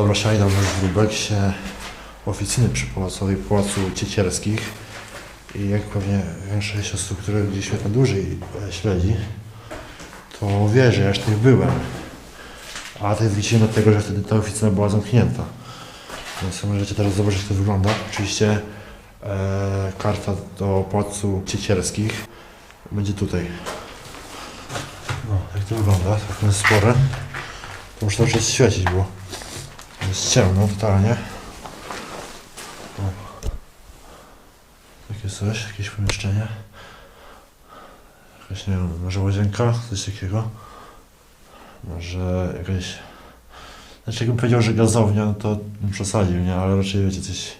Siadam już w Lubeksie oficyny przypałacowej Pałacu Ciecierskich i jak pewnie większość osób, które gdzieś mnie tam dłużej e, śledzi, to wie, że ja już tutaj byłem. A to jest liczymy do tego, że wtedy ta oficyna była zamknięta. Więc możecie teraz zobaczyć, jak to wygląda. Oczywiście e, karta do Pałacu Ciecierskich będzie tutaj. No, jak to wygląda, tak jest spore. To muszę czas świecić, bo jest ciemno totalnie. O. Coś, jakieś pomieszczenie. Jakaś, nie wiem, może łazienka, coś takiego. Może jakaś... Znaczy, jakbym powiedział, że gazownia, no to bym przesadził, nie? Ale raczej wiecie, coś...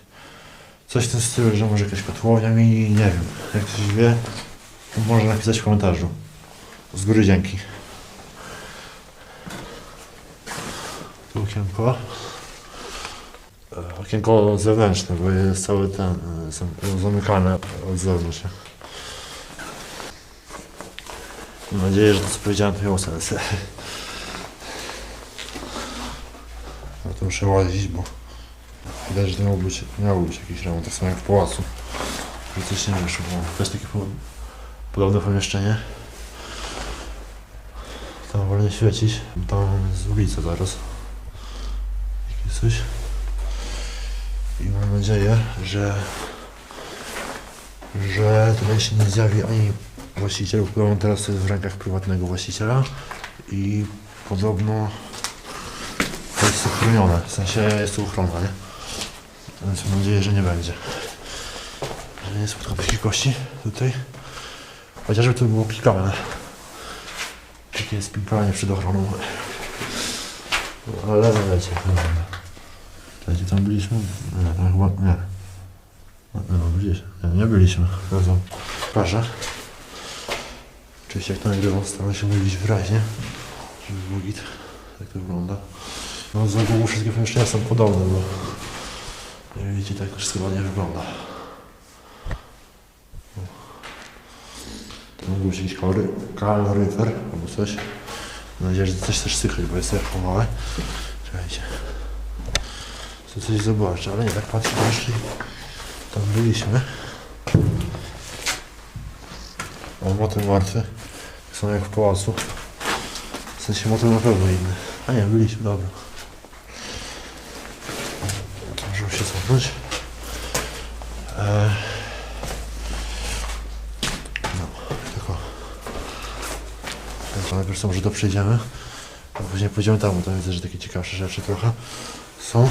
Coś w tym stylu, że może jakaś kotłownia mi, nie wiem. Jak ktoś wie, to może napisać w komentarzu. Z góry dzięki. Tu okienko. Okienko zewnętrzne, bo jest cały ten, e, są zamykane od zewnątrz. nie? Mam nadzieję, że to co powiedziałem to miało sens. No to muszę łazić, bo widać, że miał być, miał być jakiś remont, tak samo jak w pałacu. Że coś nie wyszło. O, To jest takie po- podobne pomieszczenie. Tam wolę świecić. Tam z ulicy zaraz. Jakieś coś. I mam nadzieję, że że tutaj się nie zjawi ani właściciel, on teraz jest w rękach prywatnego właściciela i podobno to jest ochronione, w sensie jest tu ochrona, nie? Więc mam nadzieję, że nie będzie. Że nie spotkam takich gości tutaj. Chociażby to było klikalne. Takie jest pimplanie przed ochroną. Ale wiecie, wygląda. Czekajcie, tam byliśmy? Nie, tam chyba nie. No, no byliśmy. Nie, nie byliśmy. Razem. Proszę. Oczywiście jak to nagrywam, staram się mówić wyraźnie, żeby git. Tak to wygląda. No z ogółu wszystkie pomieszczenia są podobne, bo jak widzicie, tak wszystko ładnie wygląda. Mógł być jakiś kalory, kaloryfer albo coś. Mam nadzieję, że coś też słychać, bo jest echo małe. Czekajcie. Chcę coś zobaczyć, ale nie tak patrzę, jeszcze tam byliśmy. O, motyl martwy. Tak samo jak w pałacu. W sensie motyl na pewno inny. A nie, byliśmy, dobra. Możemy się cofnąć. Eee. No, tylko. To najpierw co, może to przejdziemy. A później pójdziemy tam, bo tam widzę, że takie ciekawsze rzeczy trochę są.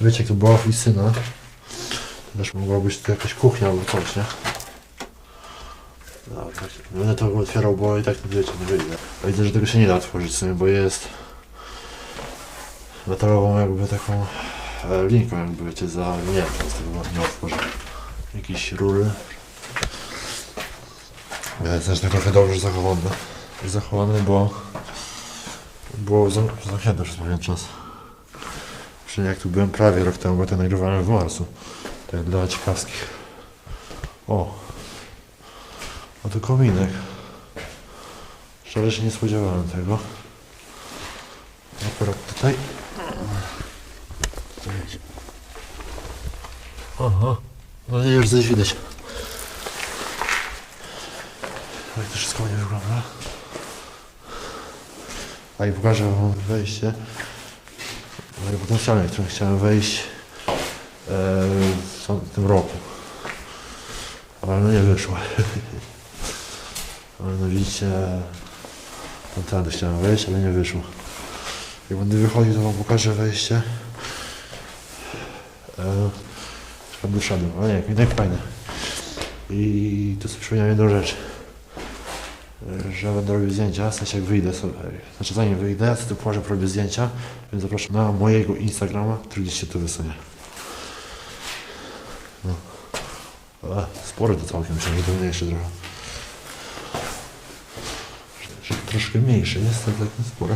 Wiecie, jak to była oficyna, to też mogła być tu jakaś kuchnia albo coś, nie? No, tak, nie będę tego otwierał, bo i tak to wiecie, nie wyjdzie. A widzę, że tego się nie da otworzyć sobie, bo jest metalową jakby taką e, linką jakby wiecie, za, nie wiem, z tego nie otworzę. Jakiś rury. Też tak trochę dobrze zachowany. Zachowany, bo było zam- zamknięte przez pewien czas. Jak tu byłem prawie rok temu, bo to nagrywałem w marcu. Tak dla ciekawskich. O! A to kominek. Szczerze się nie spodziewałem tego. Akurat tutaj. Aha. No nie już coś widać. Tak to wszystko nie wygląda. A i pokażę wam wejście. I potencjalnie, w którym chciałem wejść e, w tym roku. Ale no nie wyszło. Ale no widzicie, tam tędy chciałem wejść, ale nie wyszło. Jak będę wychodził, to wam pokażę wejście. E, Czekam doszedłem, ale nie, jednak fajne. I to sobie przypomniałem jedną rzecz. Że będę robił zdjęcia, w sensie jak wyjdę sobie. Znaczy zanim wyjdę, to położę robię zdjęcia, więc zapraszam na mojego Instagrama, który gdzieś się tu wysunie. No. Spory to całkiem, że to mniejszy trochę. Troszkę mniejszy jest, ale tak spory.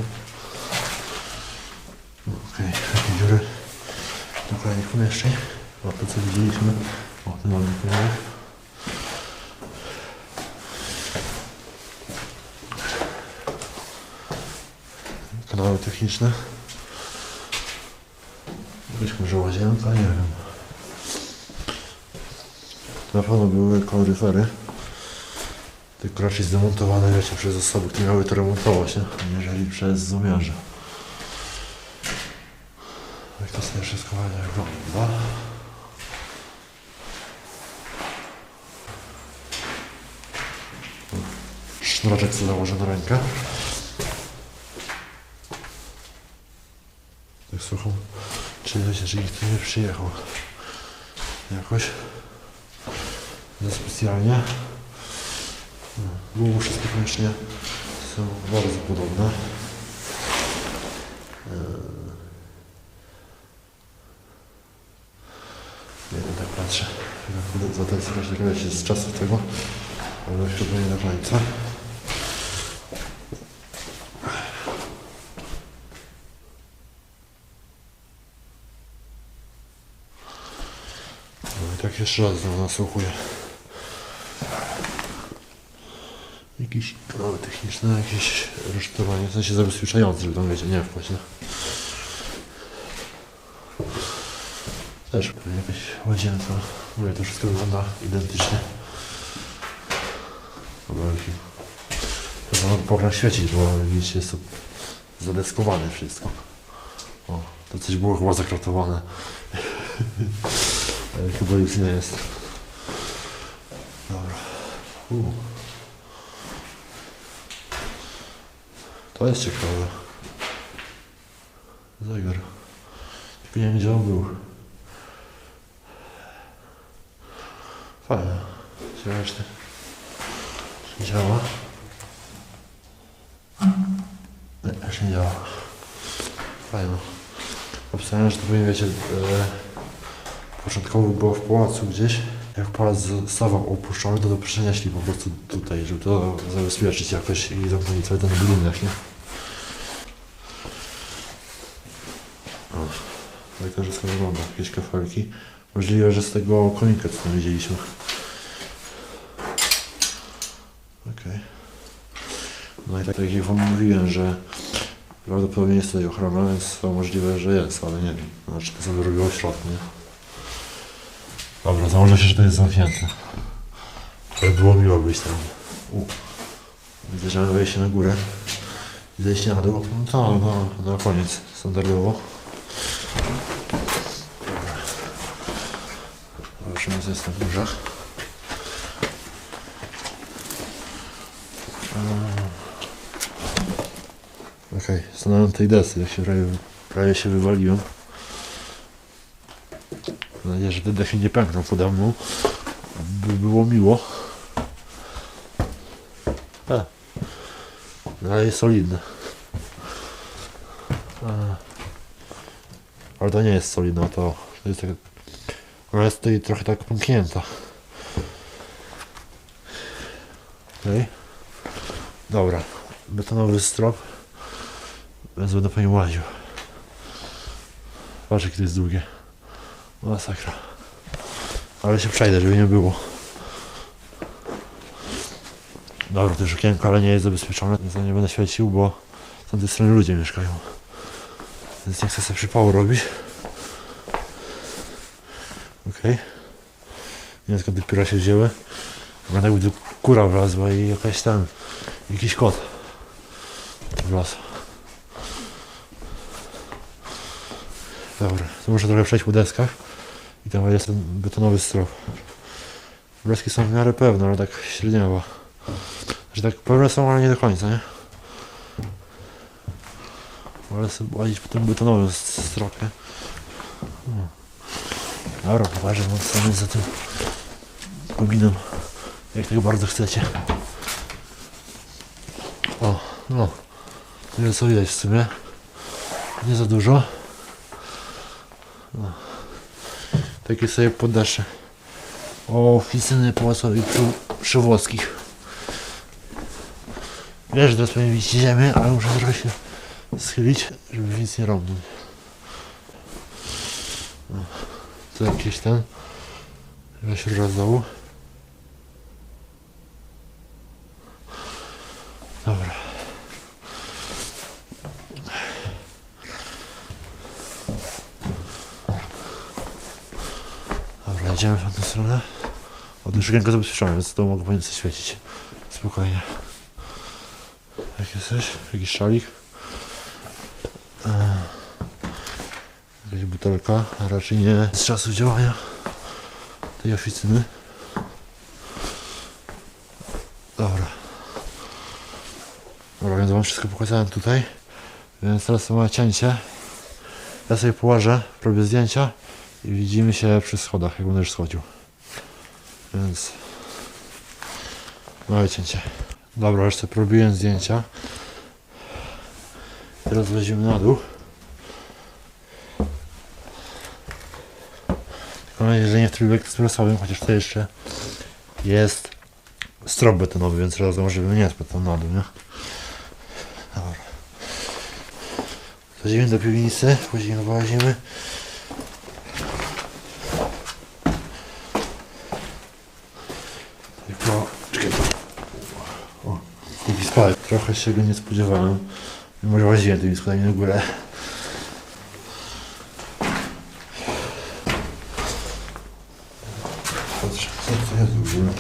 No, Okej, takie dziury do kolejnych pomieszczeń. O, to co widzieliśmy. O, ten mamy pomiar. Kanały techniczne. Być może łazienka, nie wiem. Na pewno były kaloryfery. Tylko raczej zdemontowane, wiecie, przez osoby, które miały to remontować, nie? Jeżeli przez zumiarze. Jak to sobie wszystko ładnie wygląda. Sznuroczek sobie założę na rękę. Słucham, czy wiecie, że nikt tu nie przyjechał jakoś za specjalnie. Było wszystkie pomieszczenia są bardzo podobne. Nie wiem, tak patrzę. Za ten sobie się z czasów tego, ale chyba nie do końca. No i tak jeszcze raz znowu nasłuchuję. Jakieś kanały techniczne, jakieś rusztowanie, w sensie zabezpieczające, żeby tam wiecie, nie wpaść, nie? Też jakaś łazienka. Mówię, to wszystko wygląda identycznie. Jaki... Chyba program świecić, bo widzicie, jest to zadeskowane wszystko. O, to coś było chyba zakratowane. Ale chyba już nie jest. Dobra. U. To jest ciekawe. Zegar. Nie wiem gdzie on był. Fajne. Zresztą. Działa. Nie, już nie działa. Fajno. Obstawiam, że to pewnie wiecie, e, początkowo było w pałacu gdzieś. Jak pałac zostawał opuszczony, to to przenieśli po prostu tutaj, żeby to zabezpieczyć jakoś i zamknąć cały ten budynek, nie? O, tak to wszystko wygląda. Jakieś kafelki. Możliwe, że z tego konika, co tam widzieliśmy. Okej. No i tak, tak jak wam mówiłem, że prawdopodobnie jest tutaj ochrona, więc to możliwe, że jest, ale nie wiem. Znaczy to sobie robiło w środku, nie? Dobra, założę się, że to jest zamknięte. Ale było miło być tam. U. Widzę, że wejście na górę. Zejście na dół. No to no, na koniec, standardowo. Zobaczymy, co jest na górze. Okej, okay. stanąłem tej desy, jak się prawie, prawie się wywaliłem. Nadzieję, że ten dech nie pęknął pode mną. By było miło. A. No, ale jest solidne. A. Ale to nie jest solidne, to, to jest tak... Ona jest tutaj trochę tak pęknięta. Okej. Okay. Dobra. Betonowy strop. Więc będę po nim łaził. Patrz jakie to jest długie. Masakra. Ale się przejdę, żeby nie było. Dobra, już okienko, ale nie jest zabezpieczone, więc nie będę świecił, bo z tamtej strony ludzie mieszkają. Więc nie chcę sobie przypału robić. Okej. Okay. Nie wiem skąd te pióra się wzięły. Wygląda jakby tu kura wlazła i jakaś tam, jakiś kot wlazł. Dobra, to muszę trochę przejść po deskach tam jest betonowy strop. Deski są w miarę pewne, ale tak średniowo. Że tak pewne są, ale nie do końca, nie? Ale sobie łazić po tym betonowym stropie. No. Dobra, uważam, on stanę za tym kominem, jak tego bardzo chcecie. O, no. Tyle co widać w sumie. Nie za dużo. No. Takie sobie podasze oficyny pałacowej przy, przywłodzkich. Wiesz, że teraz powinien widzieć ziemię, ale muszę trochę się schylić, żeby nic nie robić. No. To jakiś ten, weź rozdołu. Dobra. Rękę zabezpieczony, więc to mogę powinien coś świecić. Spokojnie. Jak jesteś? Jakiś szalik? Eee, Jakaś butelka, raczej nie z czasu działania tej oficyny. Dobra. Dobra, więc wam wszystko pokazałem tutaj. Więc teraz to małe cięcie. Ja sobie położę, robię zdjęcia i widzimy się przy schodach, jak będę już schodził. Więc małe cięcie. Dobra, już sobie robiłem zdjęcia. Teraz weźmiemy na dół. Tylko nadzieję, że nie w trybie ekspresowym, chociaż to jeszcze jest strop betonowy, więc razem żeby nie spadł tam na dół, nie? Dobra. Chodzimy do piwnicy, później wyłazimy. Tylko, czekaj. O, taki spadek. Trochę się go nie spodziewałem. Mimo, że łaziłem tymi schodami na górę. Patrz, co to jest w ogóle?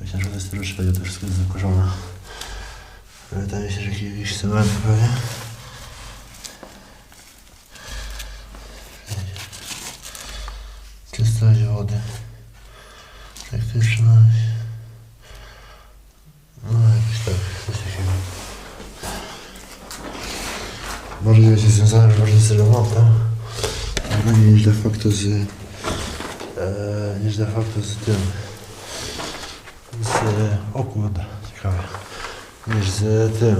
Myślę, że to jest troszkę, to wszystko jest zakorzone. Wydaje się, że jakiś cement pewnie. Czystość wody. Jak to jeszcze ma być? No jakiś tak, coś takiego. Możliwe jest związane może z remontem. Ale nie niż de facto z... E, niż de facto z tym. Z... O kurde, ciekawe. Niż z tym.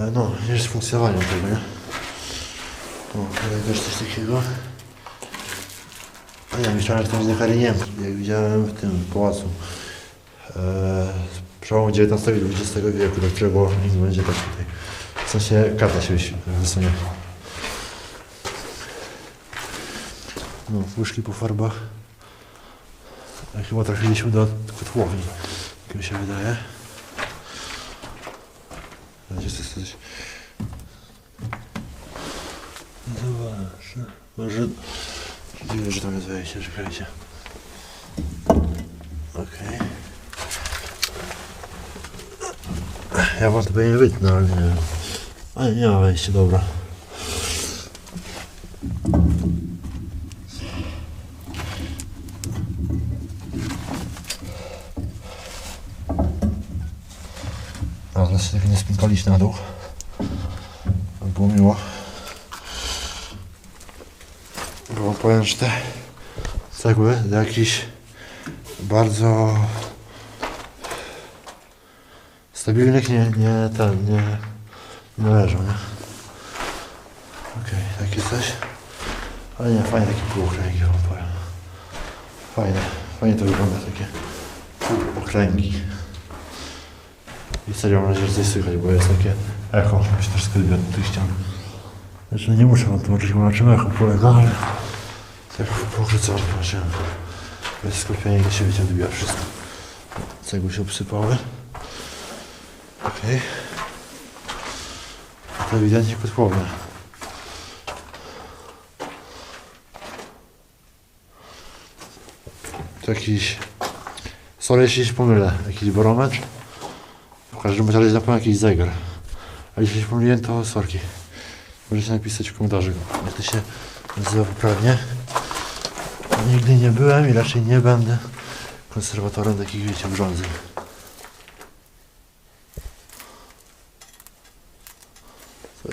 E, no, niż z funkcjonowaniem tego, nie? O, tutaj też coś takiego. A ja myślałem, że jest Harry Niemcy, jak widziałem w tym pałacu. E, z przełomu XIX i XX wieku, do którego nie będzie tak tutaj. W sensie karta się wysunie. No, łyżki po farbach. E, Chyba trafiliśmy do kotłowni, jak mi się wydaje. Zobacz. Może... Dziwne, że tam jest wejście, czekajcie. Okej. Ja wam to pewnie wytnę, ale nie wiem. Ale nie ma wejścia, dobra. A teraz się tak nie spinkalić na dół. By Było miło. Bo powiem, że te cegły do jakichś bardzo stabilnych nie, nie, ten, nie, nie należą, nie? Okej, takie coś. Ale nie, fajne takie półokręgi wam powiem. Fajne, fajnie to wygląda, takie półokręgi. I serio mam nadzieję, że coś słychać, bo jest takie echo, mi się troszkę odbija od tych ścian. Znaczy, no nie muszę wam tłumaczyć, bo na czym echo polega, ale tak pokrótce wam tłumaczyłem. Bez sklepienia do siebie odbija wszystko. Cegły się obsypały. Okej. To ewidentnie kotłownia. To jakiś... Sorry, jeśli się pomylę. Jakiś barometr. W każdym razie na pewno jakiś zegar. A jeśli się pomyliłem, to sorki. Możecie napisać w komentarzu, jak to się nazywa poprawnie. Nigdy nie byłem i raczej nie będę konserwatorem takich, wiecie, urządzeń.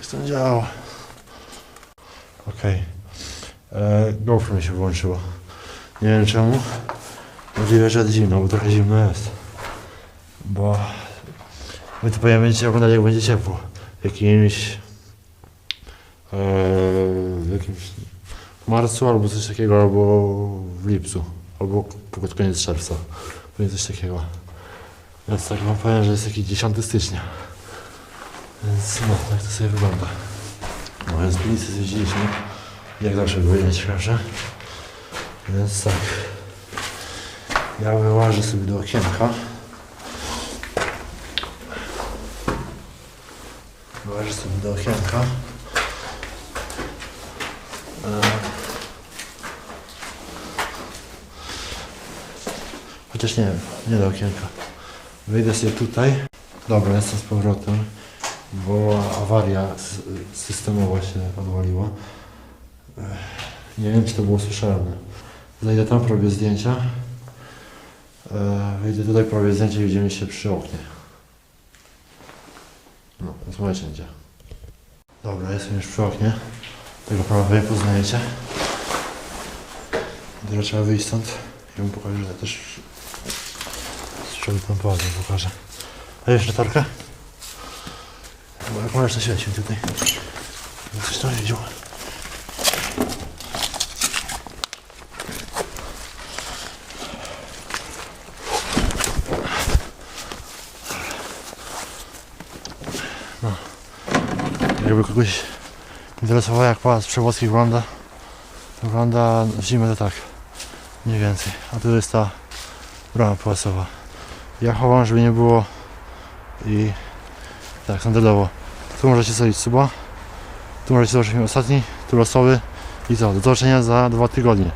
Coś tam działo. Okej. Okay. GoPro mi się włączyło. Nie wiem czemu. Możliwe, że zimno, bo trochę zimno jest. Bo wy to pewnie będziecie oglądać jak będzie ciepło. W jakimś... e, w jakimś marcu albo coś takiego, albo w lipcu, albo pod koniec czerwca. Będzie coś takiego. Więc tak wam powiem, że jest jakiś 10 stycznia. Więc no, tak to sobie wygląda. No więc piwnicy zwiedziliśmy. Jak zawsze były najciekawsze. Więc tak. Ja wyłażę sobie do okienka. Wyłażę sobie do okienka. E, Chociaż nie wiem, nie do okienka. Wyjdę sobie tutaj. Dobra, jestem z powrotem, bo awaria systemowa się odwaliła. Nie wiem, czy to było słyszalne. Zajdę tam, robię zdjęcia. Wyjdę tutaj, prawie zdjęcie i widzimy się przy oknie. No, słuchajcie gdzie. Dobra, jestem już przy oknie. Tego prawie poznajecie. Teraz trzeba wyjść stąd. Ja wam pokażę, że też z przodu tam pokażę. A jeszcze latarkę? Bo jak możesz to świeci tutaj. Coś tam widział. No. Jakby kogoś interesowało jak Pałac Przewozki wygląda, to wygląda w zimę to tak. Mniej więcej. A tu jest ta brama pałacowa. Ja chowam, żeby nie było i tak, standardowo. Tu możecie sobie suba, tu możecie zobaczyć ostatni, tu losowy i co, do zobaczenia za dwa tygodnie.